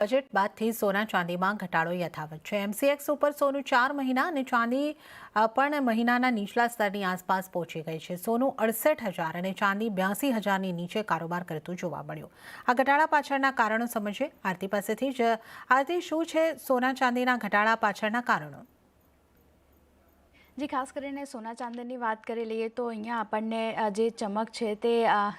Budget બાદથી સોના ચાંદીમાં ઘટાડો યથાવત છે. એમસીએક્સ ઉપર સોનું ચાર મહિના અને ચાંદી પણ મહિનાના નીચલા સ્તરની આસપાસ પહોંચી ગઈ છે. સોનું અડસઠ હજાર અને ચાંદી બ્યાસી હજારની નીચે કારોબાર કરતું જોવા મળ્યું. આ ઘટાડા પાછળના કારણો સમજીએ. આરતી પાસેથી જ, આરતી, શું છે સોના ચાંદીના ઘટાડા પાછળના કારણો? જી, ખાસ કરીને સોના ચાંદીની વાત કરી લઈએ તો અહીંયા આપણને જે ચમક છે તે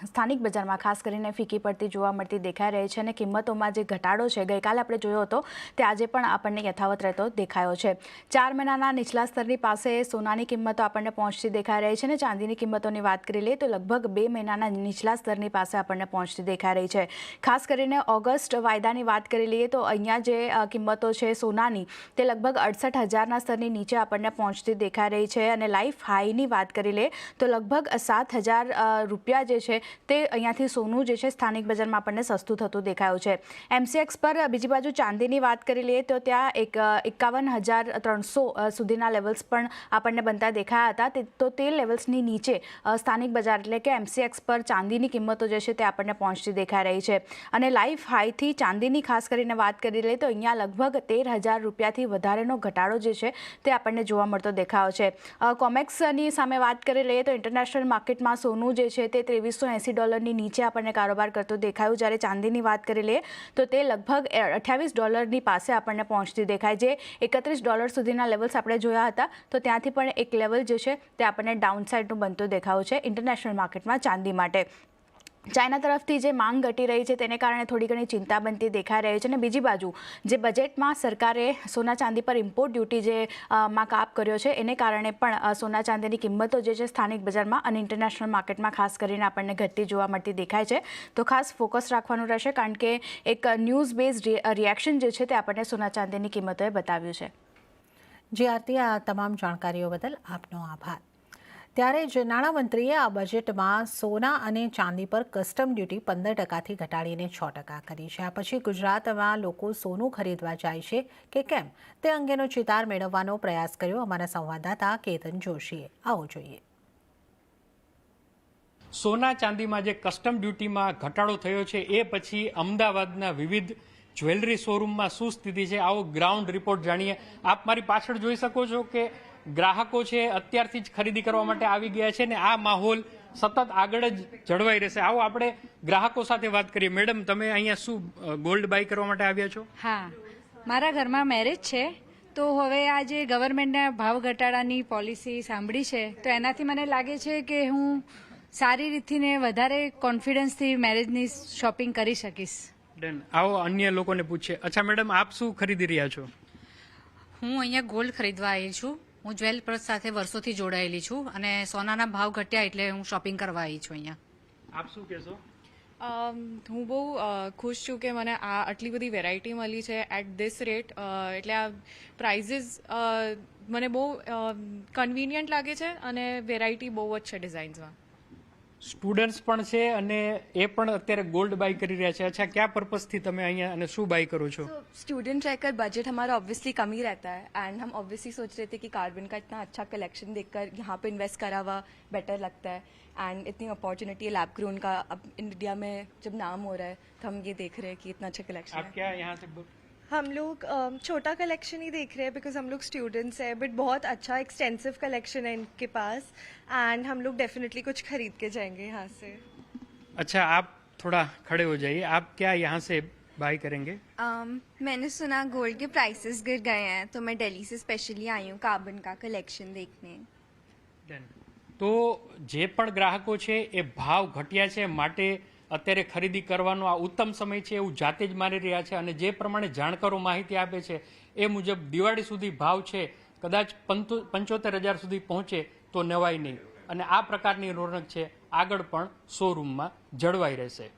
સ્થાનિક બજારમાં ખાસ કરીને ફીકી પડતી જોવા મળતી દેખાઈ રહી છે અને કિંમતોમાં જે ઘટાડો છે, ગઈકાલે આપણે જોયો હતો, તે આજે પણ આપણને યથાવત રહેતો દેખાયો છે. ચાર મહિનાના નીચલા સ્તરની પાસે સોનાની કિંમતો આપણને પહોંચતી દેખાઈ રહી છે અને ચાંદીની કિંમતોની વાત કરી લઈએ તો લગભગ બે મહિનાના નીચલા સ્તરની પાસે આપણને પહોંચતી દેખાઈ રહી છે. ખાસ કરીને ઓગસ્ટ વાયદાની વાત કરી લઈએ તો અહીંયા જે કિંમતો છે સોનાની, તે લગભગ અડસઠ હજારના સ્તરની નીચે આપણને પહોંચતી દેખાઈ રહી છે અને લાઈફ હાઈની વાત કરી લે તો લગભગ સાત હજાર રૂપિયા જે છે તે અહીંયાથી સોનું જે છે સ્થાનિક બજારમાં આપણને સસ્તું થતું દેખાયું છે. એમસીએક્સ પર બીજી બાજુ ચાંદીની વાત કરી લઈએ તો ત્યાં એક એકાવન હજાર ત્રણસો સુધીના લેવલ્સ પણ આપણને બનતા દેખાયા હતા. તે, તો લેવલ્સની નીચે સ્થાનિક બજાર એટલે કે એમસીએક્સ પર ચાંદીની કિંમતો જે છે તે આપણને પહોંચતી દેખાઈ રહી છે. અને લાઈફ હાઈથી ચાંદીની ખાસ કરીને વાત કરી લઈએ તો અહીંયા લગભગ તેર હજાર રૂપિયાથી વધારેનો ઘટાડો જે છે તે આપણને જોવા મળતો દેખાયો છે. કોમેક્સની સામે વાત કરી લઈએ તો ઇન્ટરનેશનલ માર્કેટમાં સોનું જે છે તે ત્રેવીસો એંસી ડોલરની નીચે આપણને કારોબાર કરતો દેખાયું. જ્યારે ચાંદીની વાત કરી લઈએ તો તે લગભગ અઠ્યાવીસ ડોલરની પાસે આપણને પહોંચતી દેખાય જે એકત્રીસ ડોલર સુધીના લેવલ્સ આપણે જોયા હતા. તો ત્યાંથી પણ એક લેવલ જે છે તે આપણને ડાઉન સાઇડનું બનતું દેખાયું છે ઇન્ટરનેશનલ માર્કેટમાં ચાંદી માટે. ચાઇના તરફથી જે માંગ ઘટી રહી છે તેને કારણે થોડી ઘણી ચિંતા બનતી દેખાઈ રહી છે અને બીજી બાજુ જે બજેટમાં સરકારે સોના ચાંદી પર ઇમ્પોર્ટ ડ્યુટી જે માં કાપ કર્યો છે એને કારણે પણ સોના ચાંદીની કિંમતો જે છે સ્થાનિક બજારમાં અને ઇન્ટરનેશનલ માર્કેટમાં ખાસ કરીને આપણને ઘટતી જોવા મળતી દેખાય છે. તો ખાસ ફોકસ રાખવાનું રહેશે કારણ કે એક ન્યૂઝ બેઝ રિએક્શન જે છે તે આપણને સોના ચાંદીની કિંમતોએ બતાવ્યું છે. જી આરતી, આ તમામ જાણકારીઓ બદલ આપનો આભાર. ત્યારે જ નાણામંત્રીએ આ બજેટમાં સોના અને ચાંદી પર કસ્ટમ ડ્યુટી પંદર ટકાથી ઘટાડીને છ ટકા કરી છે. આ પછી ગુજરાતમાં લોકો સોનું ખરીદવા જાય છે કે કેમ? તે અંગેનો ચિતાર મેળવવાનો પ્રયાસ કર્યો અમારા સંવાદદાતા કેતન જોશીએ. આવો જોઈએ. સોના ચાંદીમાં જે કસ્ટમ ડ્યુટીમાં ઘટાડો થયો છે, એ પછી અમદાવાદના વિવિધ જ્વેલરી શોરૂમમાં શું સ્થિતિ છે, આવો ગ્રાઉન્ડ રિપોર્ટ જાણીએ. આપ મારી પાછળ જોઈ શકો છો કે ગ્રાહકો છે અત્યારથી જ ખરીદી કરવા માટે આવી ગયા છે ને આ માહોલ સતત આગળ જ જળવાઈ રહેશે. આવો આપણે ગ્રાહકો સાથે વાત કરીએ. મેડમ તમે અહીંયા શું ગોલ્ડ બાય કરવા માટે આવ્યા છો? હા. મારા ઘરમાં મેરેજ છે. તો હવે આ જે ગવર્મેન્ટના ભાવ ઘટાડાની પોલિસી સાંભળી છે તો એનાથી મને લાગે છે કે હું સારી રીતથી ને વધારે કોન્ફિડન્સથી મેરેજની શોપિંગ કરી શકીશ. ડન. આવો અન્ય લોકોને પૂછીએ. અચ્છા મેડમ આપ શું ખરીદી રહ્યા છો? હું અહીંયા ગોલ્ડ ખરીદવા આવી છું. હું જ્વેલ પ્રસ સાથે વર્ષોથી જોડાયેલી છું અને સોનાના ભાવ ઘટ્યા એટલે હું શોપિંગ કરવા આવી છું અહીંયા. આપ શું કહેશો? હું બહુ ખુશ છું કે મને આ આટલી બધી વેરાયટી મળી છે એટ ધીસ રેટ એટલે આ પ્રાઇઝીસ મને બહુ કન્વિનિયન્ટ લાગે છે અને વેરાયટી બહુ જ છે ડિઝાઇન્સમાં સ્ટુડન્ટ્સ પણ છે અને એ પણ અત્યારે ગોલ્ડ બાય કરી રહ્યા છે અચ્છા કયા પર્પઝથી તમે અહીંયા અને શું બાય કરો છો स्टूडेंट रहकर बजट हमारा ऑब्वियसली कम ही रहता है एंड हम ऑब्वियसली सोच रहे थे कि कार्बन का इतना अच्छा कलेक्शन देखकर यहाँ पे इन्वेस्ट करा हुआ बेटर लगता है एंड इतनी अपॉर्चुनिटी है लैब ग्रोन का अब इंडिया में जब नाम हो रहा है तो हम ये देख रहे हैं कि इतना अच्छा कलेक्शन आप है क्या यहाँ से ब- हम लोग अम, छोटा कलेक्शन ही देख रहे हैं बिकॉज हम लोग स्टूडेंट्स हैं बट बहुत अच्छा एक्सटेंसिव कलेक्शन है इनके पास एंड हम लोग डेफिनेटली कुछ खरीद के जाएंगे यहाँ से अच्छा आप थोड़ा खड़े हो जाइए आप क्या यहाँ से बाय करेंगे um, मैंने सुना गोल्ड के प्राइसेस गिर गए हैं तो मैं दिल्ली से स्पेशली आई हूँ कार्बन का कलेक्शन देखने ડન તો જે પણ ગ્રાહકો છે એ ભાવ ઘટ્યા છે માટે અત્યારે ખરીદી કરવાનો આ ઉત્તમ સમય છે એવું જાતે જ માની રહ્યા છે અને જે પ્રમાણે જાણકારો માહિતી આપે છે એ મુજબ દિવાળી સુધી ભાવ છે કદાચ પંચોતેર હજાર સુધી પહોંચે તો નવાય નહીં. અને આ પ્રકારની રોનક છે આગળ પણ શોરૂમમાં જળવાઈ રહેશે.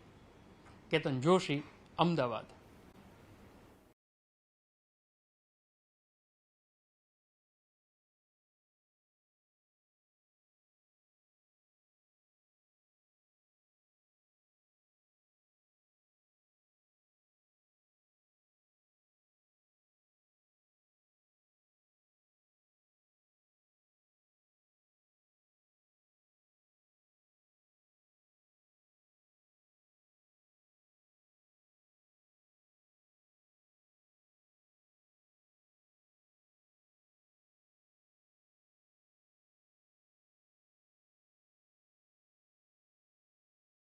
કેતન જોશી, અમદાવાદ.